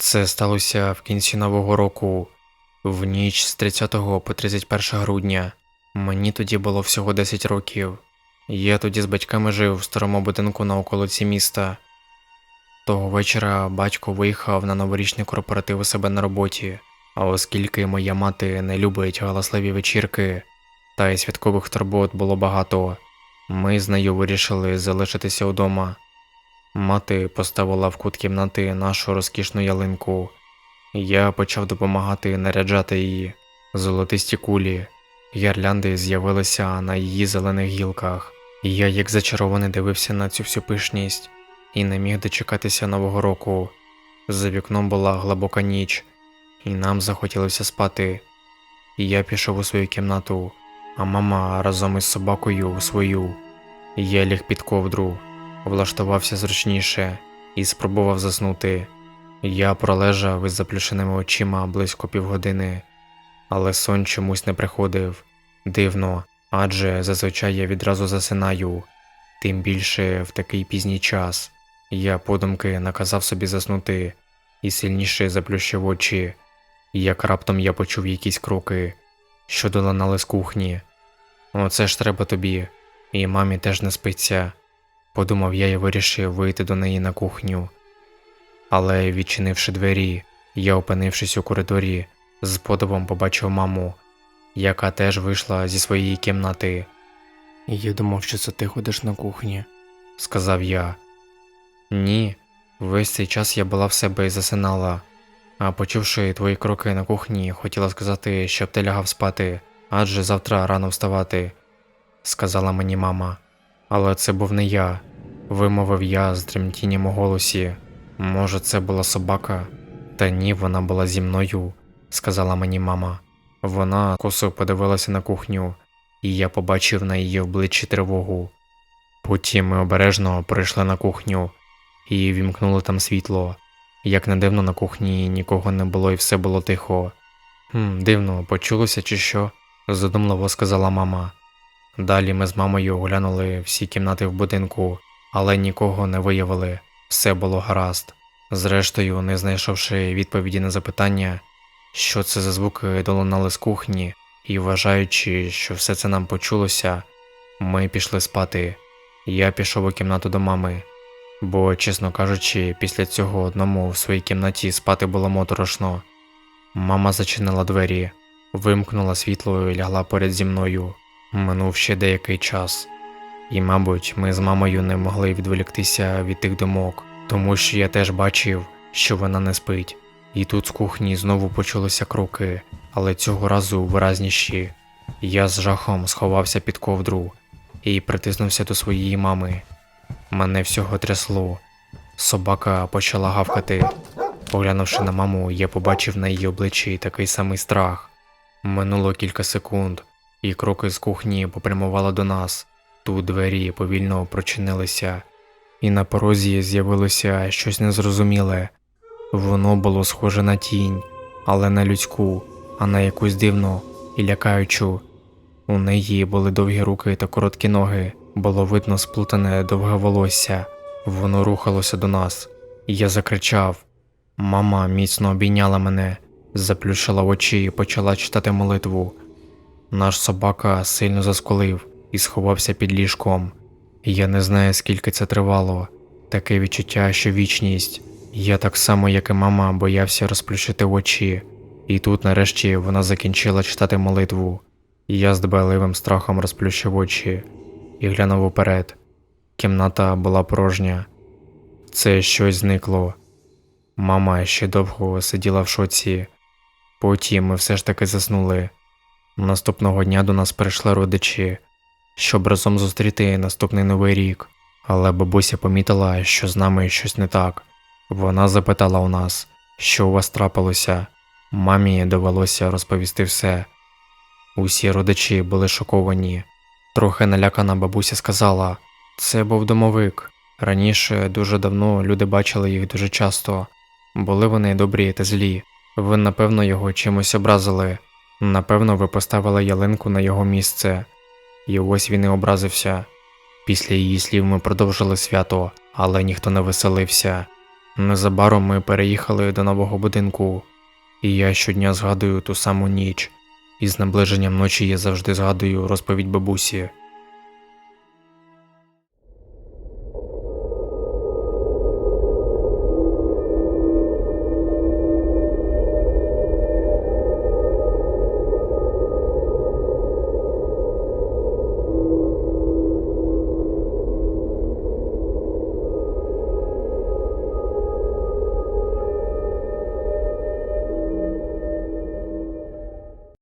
Це сталося в кінці нового року, в ніч з 30 по 31 грудня. Мені тоді було всього 10 років. Я тоді з батьками жив в старому будинку на околиці міста. Того вечора батько виїхав на новорічний корпоратив у себе на роботі, а оскільки моя мати не любить галасливі вечірки, та й святкових турбот було багато, ми з нею вирішили залишитися вдома. Мати поставила в кут кімнати нашу розкішну ялинку. Я почав допомагати наряджати її. Золотисті кулі, гірлянди з'явилися на її зелених гілках. Я, як зачарований, дивився на цю всю пишність і не міг дочекатися нового року. За вікном була глибока ніч, і нам захотілося спати. Я пішов у свою кімнату, а мама разом із собакою у свою. Я ліг під ковдру, влаштувався зручніше і спробував заснути. Я пролежав із заплющеними очима близько півгодини, але сон чомусь не приходив. Дивно, адже зазвичай я відразу засинаю, тим більше в такий пізній час. Я подумки наказав собі заснути і сильніше заплющив очі, як раптом я почув якісь кроки, що долинали з кухні. Оце ж треба тобі, і мамі теж не спиться. Подумав я і вирішив вийти до неї на кухню. Але, відчинивши двері, я, опинившись у коридорі, з подивом побачив маму, яка теж вийшла зі своєї кімнати. Я думав, що це ти ходиш на кухні, сказав я. Ні, весь цей час я була в себе і засинала, а почувши твої кроки на кухні, хотіла сказати, щоб ти лягав спати, адже завтра рано вставати, сказала мені мама. Але це був не я, вимовив я з тремтінням у голосі. Може, це була собака? Та ні, вона була зі мною, сказала мені мама. Вона косо подивилася на кухню, і я побачив на її обличчі тривогу. Потім ми обережно прийшли на кухню і вімкнули там світло. Як не дивно, на кухні нікого не було і все було тихо. «Хм, Дивно, почулося чи що? задумливо сказала мама. Далі ми з мамою оглянули всі кімнати в будинку, але нікого не виявили, все було гаразд. Зрештою, не знайшовши відповіді на запитання, що це за звуки долунали з кухні, і вважаючи, що все це нам почулося, ми пішли спати. Я пішов у кімнату до мами, бо, чесно кажучи, після цього одному в своїй кімнаті спати було моторошно. Мама зачинила двері, вимкнула світло і лягла поряд зі мною. Минув ще деякий час, і, мабуть, ми з мамою не могли відволіктися від тих думок, тому що я теж бачив, що вона не спить. І тут з кухні знову почулися кроки, але цього разу виразніші. Я з жахом сховався під ковдру і притиснувся до своєї мами. Мене всього трясло. Собака почала гавкати. Поглянувши на маму, я побачив на її обличчі такий самий страх. Минуло кілька секунд, і кроки з кухні попрямували до нас. Тут двері повільно прочинилися, і на порозі з'явилося щось незрозуміле. Воно було схоже на тінь, але не людську, а на якусь дивну і лякаючу. У неї були довгі руки та короткі ноги, було видно сплутане довге волосся. Воно рухалося до нас, я закричав. Мама міцно обійняла мене, заплющила очі і почала читати молитву. Наш собака сильно заскулив і сховався під ліжком. Я не знаю, скільки це тривало, таке відчуття, що вічність. Я так само, як і мама, боявся розплющити очі, і тут, нарешті, вона закінчила читати молитву. Я з дбайливим страхом розплющив очі і глянув уперед. Кімната була порожня. Це щось зникло. Мама ще довго сиділа в шоці. Потім ми все ж таки заснули. Наступного дня до нас прийшли родичі, щоб разом зустріти наступний новий рік, але бабуся помітила, що з нами щось не так. Вона запитала у нас, що у вас трапилося. Мамі довелося розповісти все. Усі родичі були шоковані. Трохи налякана бабуся сказала: це був домовик. Раніше дуже давно люди бачили їх дуже часто. Були вони добрі та злі. Ви, напевно, його чимось образили. Напевно, ви поставили ялинку на його місце, і ось він і образився. Після її слів ми продовжили свято, але ніхто не веселився. Незабаром ми переїхали до нового будинку, і я щодня згадую ту саму ніч. І з наближенням ночі я завжди згадую розповідь бабусі.